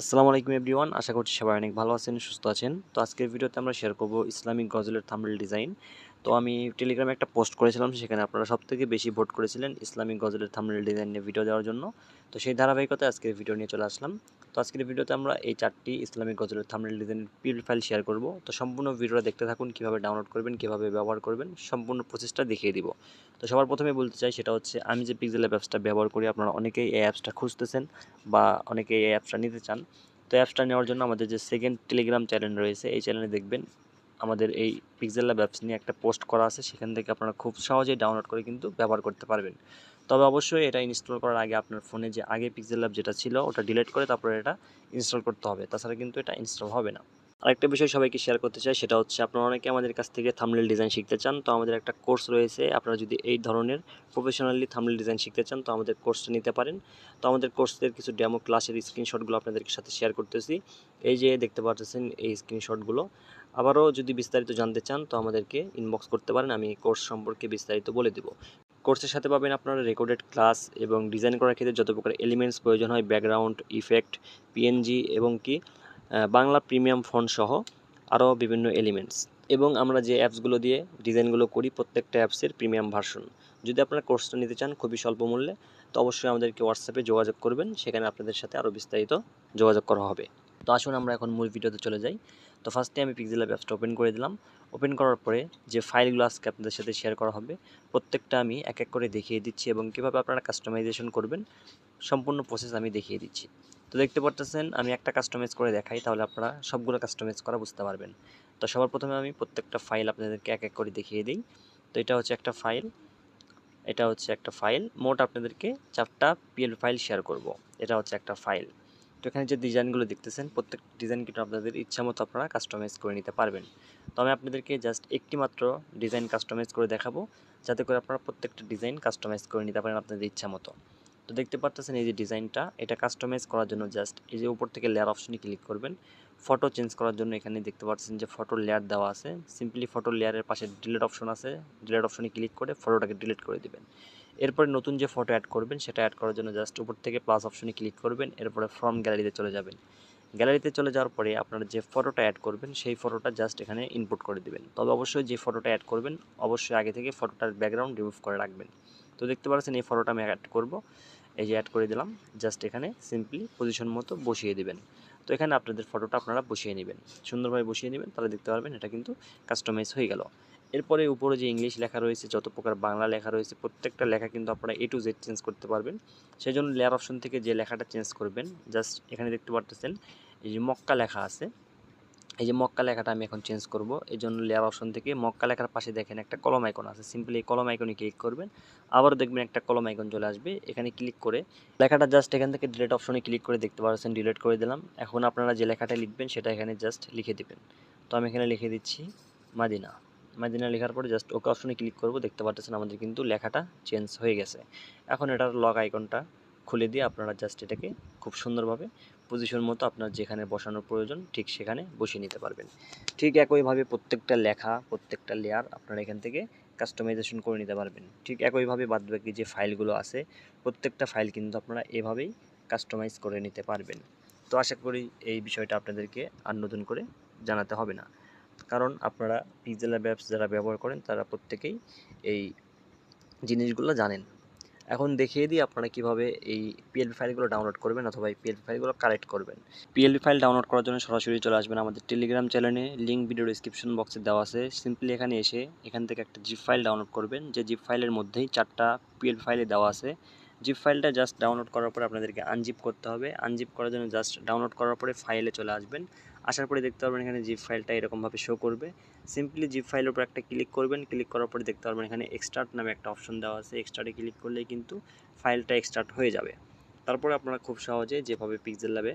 আসসালামু আলাইকুম এভরিওয়ান, আশা করছি সবাই অনেক ভালো আছেন, সুস্থ আছেন। তো আজকের ভিডিওতে আমরা শেয়ার করব ইসলামিক গজলের থাম্বনেল ডিজাইন। তো আমি টেলিগ্রামে একটা পোস্ট করেছিলাম, সেখানে আপনারা সব থেকে বেশি ভোট করেছিলেন ইসলামিক গজলের থাম্বনেল ডিজাইন নিয়ে ভিডিও দেওয়ার জন্য। তো সেই ধারাবাহিকতায় আজকের ভিডিও নিয়ে চলে আসলাম। তো আজকের ভিডিওতে আমরা এই চারটি ইসলামিক গজলের থাম্বনেল ডিজাইনের পিল ফাইল শেয়ার করব। তো সম্পূর্ণ ভিডিওটা দেখতে থাকুন, কীভাবে ডাউনলোড করবেন, কীভাবে ব্যবহার করবেন, সম্পূর্ণ প্রসেসটা দেখিয়ে দিব। তো সবার প্রথমে বলতে চাই, সেটা হচ্ছে আমি যে পিক্সেল অ্যাপসটা ব্যবহার করি, আপনারা অনেকেই এই অ্যাপসটা খুঁজতেছেন বা অনেকেই এই অ্যাপসটা নিতে চান। তো অ্যাপসটা নেওয়ার জন্য আমাদের যে সেকেন্ড টেলিগ্রাম চ্যানেল রয়েছে, এই চ্যানেলে দেখবেন আমাদের এই পিক্সেল ল্যাব অ্যাপস নিয়ে একটা পোস্ট করা আছে, সেখান থেকে আপনারা খুব সহজেই ডাউনলোড করে কিন্তু ব্যবহার করতে পারবেন। তবে অবশ্যই এটা ইনস্টল করার আগে আপনার ফোনে যে আগে পিক্সেল ল্যাব যেটা ছিল, ওটা ডিলিট করে তারপরে এটা ইনস্টল করতে হবে। তাছাড়া কিন্তু এটা ইনস্টল হবে না। আরেকটা বিষয় সবাইকে শেয়ার করতে চাই, সেটা হচ্ছে আপনারা অনেকে আমাদের কাছ থেকে থামলেল ডিজাইন শিখতে চান, তো আমাদের একটা কোর্স রয়েছে। আপনারা যদি এই ধরনের প্রফেশনালি থামলেল ডিজাইন শিখতে চান, তো আমাদের কোর্সটা নিতে পারেন। তো আমাদের কোর্সের কিছু ডেমো ক্লাসের স্ক্রিনশটগুলো আপনাদের সাথে শেয়ার করতেছি। এই যে দেখতে পাচ্ছেন এই স্ক্রিনশটগুলো আবারও যদি বিস্তারিত জানতে চান, তো আমাদেরকে ইনবক্স করতে পারেন, আমি কোর্স সম্পর্কে বিস্তারিত বলে দেবো। কোর্সের সাথে পাবেন আপনারা রেকর্ডেড ক্লাস এবং ডিজাইন করার ক্ষেত্রে যত প্রকার এলিমেন্টস প্রয়োজন হয় ব্যাকগ্রাউন্ড ইফেক্ট পিএনজি এবং কি বাংলা প্রিমিয়াম ফন্ট সহ আরও বিভিন্ন এলিমেন্টস এবং আমরা যে অ্যাপসগুলো দিয়ে ডিজাইনগুলো করি, প্রত্যেকটা অ্যাপসের প্রিমিয়াম ভার্সন যদি আপনারা কোর্সটা নিতে চান খুবই স্বল্প মূল্যে, তো অবশ্যই আমাদেরকে হোয়াটসঅ্যাপে যোগাযোগ করবেন, সেখানে আপনাদের সাথে আরও বিস্তারিত যোগাযোগ করা হবে। তো আসুন আমরা এখন মূল ভিডিওতে চলে যাই। তো ফার্স্টে আমি পিক্সেল অ্যাপসটা ওপেন করে দিলাম। ওপেন করার পরে যে ফাইলগুলো আজকে আপনাদের সাথে শেয়ার করা হবে, প্রত্যেকটা আমি এক এক করে দেখিয়ে দিচ্ছি এবং কীভাবে আপনারা কাস্টমাইজেশন করবেন, সম্পূর্ণ প্রসেস আমি দেখিয়ে দিচ্ছি। তো দেখতে পারতেছেন, আমি একটা কাস্টমাইজ করে দেখাই, তাহলে আপনারা সবগুলো কাস্টমাইজ করা বুঝতে পারবেন। তো সবার প্রথমে আমি প্রত্যেকটা ফাইল আপনাদেরকে এক এক করে দেখিয়ে দিই। তো এটা হচ্ছে একটা ফাইল এটা হচ্ছে একটা ফাইল মোট আপনাদেরকে চারটা পিএল ফাইল শেয়ার করব। এটা হচ্ছে একটা ফাইল তো এখানে যে ডিজাইনগুলো দেখতেছেন, প্রত্যেক ডিজাইন কিন্তু আপনাদের ইচ্ছা মতো আপনারা কাস্টমাইজ করে নিতে পারবেন। তো আমি আপনাদেরকে জাস্ট একটি মাত্র ডিজাইন কাস্টমাইজ করে দেখাবো, যাতে করে আপনারা প্রত্যেকটা ডিজাইন কাস্টমাইজ করে নিতে পারেন আপনাদের ইচ্ছা মতো। তো দেখতে পাচ্ছেন এই যে ডিজাইনটা, এটা কাস্টমাইজ করার জন্য জাস্ট এই যে উপর থেকে লেয়ার অপশনে ক্লিক করবেন। ফটো চেঞ্জ করার জন্য এখানে দেখতে পাচ্ছেন যে ফটো লেয়ার দেওয়া আছে। সিম্পলি ফটো লেয়ারের পাশে ডিলিট অপশন আছে। ডিলিট অপশনে ক্লিক করে ফটোটাকে ডিলিট করে দিবেন। এরপরে নতুন যে ফটো অ্যাড করবেন, সেটা অ্যাড করার জন্য জাস্ট উপর থেকে প্লাস অপশনে ক্লিক করবেন। এরপরে ফ্রম গ্যালারিতে চলে যাবেন। গ্যালারিতে চলে যাওয়ার পরে আপনারা যে ফটোটা অ্যাড করবেন, সেই ফটোটা জাস্ট এখানে ইনপুট করে দিবেন। তবে অবশ্যই যে ফটোটা অ্যাড করবেন, অবশ্যই আগে থেকে ফটোটার ব্যাকগ্রাউন্ড রিমুভ করে রাখবেন। তো দেখতে পাচ্ছেন এই ফটোটা আমি অ্যাড করব। এই যে অ্যাড করে দিলাম জাস্ট এখানে সিম্পলি পজিশন মতো বসিয়ে দিবেন। তো এখানে আপনাদের ফটোটা আপনারা বসিয়ে নেবেন। সুন্দরভাবে বসিয়ে নেবেন, তাহলে দেখতে পারবেন এটা কিন্তু কাস্টমাইজ হয়ে গেল। এরপরে উপরে যে ইংলিশ লেখা রয়েছে, যত প্রকার বাংলা লেখা রয়েছে, প্রত্যেকটা লেখা কিন্তু আপনারা এ টু জেড চেঞ্জ করতে পারবেন। সেই জন্য লেয়ার অপশন থেকে যে লেখাটা চেঞ্জ করবেন জাস্ট এখানে দেখতে পারতেছেন, এই যে মক্কা লেখা আছে। এই যে মক্কা লেখাটা আমি এখন চেঞ্জ করব। এই জন্য লেয়ার অপশন থেকে মক্কা লেখার পাশে দেখেন একটা কলম আইকন আছে। সিম্পলি এই কলম আইকনে ক্লিক করবেন। আবারও দেখবেন একটা কলম আইকন চলে আসবে। এখানে ক্লিক করে লেখাটা জাস্ট এখান থেকে ডিলিট অপশনে ক্লিক করে দেখতে পাচ্ছেন ডিলিট করে দিলাম। এখন আপনারা যে লেখাটা লিখবেন সেটা এখানে জাস্ট লিখে দিবেন। তো আমি এখানে লিখে দিচ্ছি মাদিনা। মাদিনা লেখার পরে জাস্ট ওকে অপশনে ক্লিক করব। দেখতে পাচ্ছেন আমাদের কিন্তু লেখাটা চেঞ্জ হয়ে গেছে। এখন এটার লগ আইকনটা খুলে দিয়ে আপনারা জাস্ট এটাকে খুব সুন্দরভাবে পজিশন মতো আপনার যেখানে বসানোর প্রয়োজন ঠিক সেখানে বসিয়ে নিতে পারবেন। ঠিক একইভাবে প্রত্যেকটা লেখা, প্রত্যেকটা লেয়ার আপনারা এখান থেকে কাস্টমাইজেশন করে নিতে পারবেন। ঠিক একইভাবে বাদবাকি যে ফাইলগুলো আছে, প্রত্যেকটা ফাইল কিন্তু আপনারা এভাবেই কাস্টমাইজ করে নিতে পারবেন। তো আশা করি এই বিষয়টা আপনাদেরকে আর নতুন করে জানাতে হবে না। কারণ আপনারা পিজেলা অ্যাপস যারা ব্যবহার করেন, তারা প্রত্যেকেই এই জিনিসগুলো জানেন। এখন দেখিয়ে দিই আপনারা কীভাবে এই পিএলপি ফাইলগুলো ডাউনলোড করবেন অথবা এই পিএলপি ফাইলগুলো কালেক্ট করবেন। পিএলপি ফাইল ডাউনলোড করার জন্য সরাসরি চলে আসবেন আমাদের টেলিগ্রাম চ্যানেলে লিঙ্ক ভিডিও ডিসক্রিপশন বক্সে দেওয়া আছে। সিম্পলি এখানে এসে এখান থেকে একটা জিপ ফাইল ডাউনলোড করবেন। যে জিপ ফাইলের মধ্যেই চারটা পিএলপি ফাইলে দেওয়া আছে। জিপ ফাইলটা জাস্ট ডাউনলোড করার পরে আপনাদেরকে আনজিপ করতে হবে। আনজিপ করার জন্য জাস্ট ডাউনলোড করার পরে ফাইলে চলে আসবেন। আসার পরে দেখতে পারবেন এখানে জিপ ফাইলটা এরকমভাবে শো করবে। সিম্পলি জিপ ফাইলের উপর একটা ক্লিক করবেন ক্লিক করার পরে দেখতে পারবেন এখানে এক্সট্রার্ট নামে একটা অপশন দেওয়া আছে। এক্সট্রার্টে ক্লিক করলেই কিন্তু ফাইলটা এক্সট্রার্ট হয়ে যাবে। তারপরে আপনারা খুব সহজে যেভাবে পিক্সেল ল্যাবে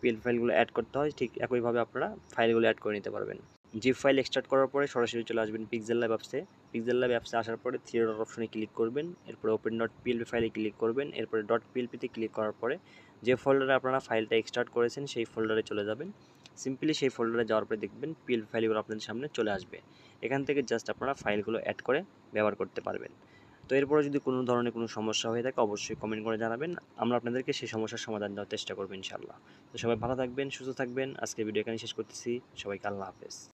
পিএল ফাইলগুলো অ্যাড করতে হয়, ঠিক একইভাবে আপনারা ফাইলগুলো অ্যাড করে নিতে পারবেন। জিপ ফাইল এক্সট্রাক্ট করার পরে সরাসরি চলে আসবেন পিক্সেল ল্যাব অ্যাপসে পিক্সেল ল্যাব অ্যাপসে আসার পরে থ্রি ডট অপশনে ক্লিক করবেন। এরপরে ওপেন ডট পিএলপি ফাইলে ক্লিক করবেন। এরপরে ডট পিএলপিতে ক্লিক করার পরে যে ফোল্ডারে আপনারা ফাইলটা এক্সট্রাক্ট করেছেন, সেই ফোল্ডারে চলে যাবেন। সিম্পলি সেই ফোল্ডারে যাওয়ার পরে দেখবেন পিএলপি ফাইলগুলো আপনাদের সামনে চলে আসবে। এখান থেকে জাস্ট আপনারা ফাইলগুলো অ্যাড করে ব্যবহার করতে পারবেন। তো এরপরে যদি কোনো ধরনের কোনো সমস্যা হয়ে থাকে, অবশ্যই কমেন্ট করে জানাবেন। আমরা আপনাদেরকে সেই সমস্যার সমাধান দেওয়ার চেষ্টা করব ইনশাল্লাহ তো সবাই ভালো থাকবেন, সুস্থ থাকবেন। আজকে ভিডিও এখানে শেষ করতেছি। সবাইকে আল্লাহ হাফেজ।